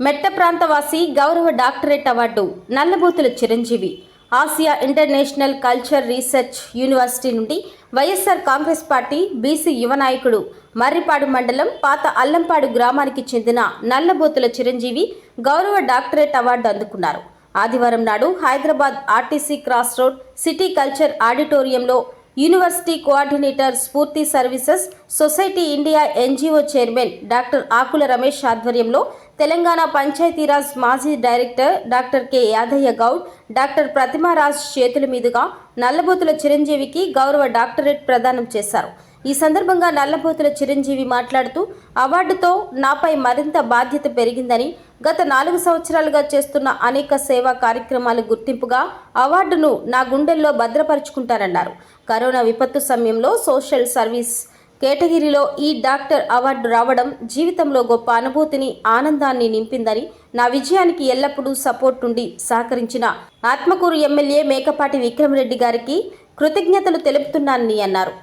మెట్ట ప్రాంతవాసి గౌరవ doctorate award Nallabuthula Chiranjeevi. Asia international culture research university నుండి వైఎస్ఆర్ కాంగ్రెస్ పార్టీ బీసీ యువ నాయకుడు మర్రిపాడు మండలం పాత అల్లంపాడు గ్రామానికి చెందిన నల్లబూతుల చిరంజీవి గౌరవ డాక్టరేట్ అవార్డు అందుకున్నారు. ఆదివారం నాడు Hyderabad RTC cross road city culture ఆడిటోరియంలో university coordinator Spoorthi services society India NGO chairman doctor Akula Ramesh ఆధ్వర్యంలో తెలంగాణ పంచాయతీరాజ్ మాజీ director doctor K Yadaiah Goud doctor Prathima Raj చేతుల మీదుగా నల్లబోతుల చిరంజీవికి గౌరవ డాక్టరేట్ ప్రదానం చేశారు. ఈ సందర్భంగా నల్లబోతుల చిరంజీవి మాట్లాడుతూ అవార్డుతో నాపై మరింత బాధ్యత పెరిగిందని గత నాలుగు సంవత్సరాలుగా చేస్తున్న అనేక సేవా కార్యక్రమాలు గుర్తింపుగా అవార్డును నా గుండెల్లో భద్రపరుచుకుంటారన్నారు. కరోనా విపత్తు సమయంలో సోషల్ సర్వీస్ కేటగిరీలో ఈ డాక్టర్ అవార్డు రావడం జీవితంలో గొప్ప అనుభూతిని ఆనందాన్ని నింపిందని నా విజయానికి ఎల్లప్పుడూ సపోర్ట్ ఉండి సహకరించిన ఆత్మకూరు ఎమ్మెల్యే మేకపాటి విక్రమరెడ్డి గారికి కృతజ్ఞతలు తెలుపుతున్నానని అన్నారు.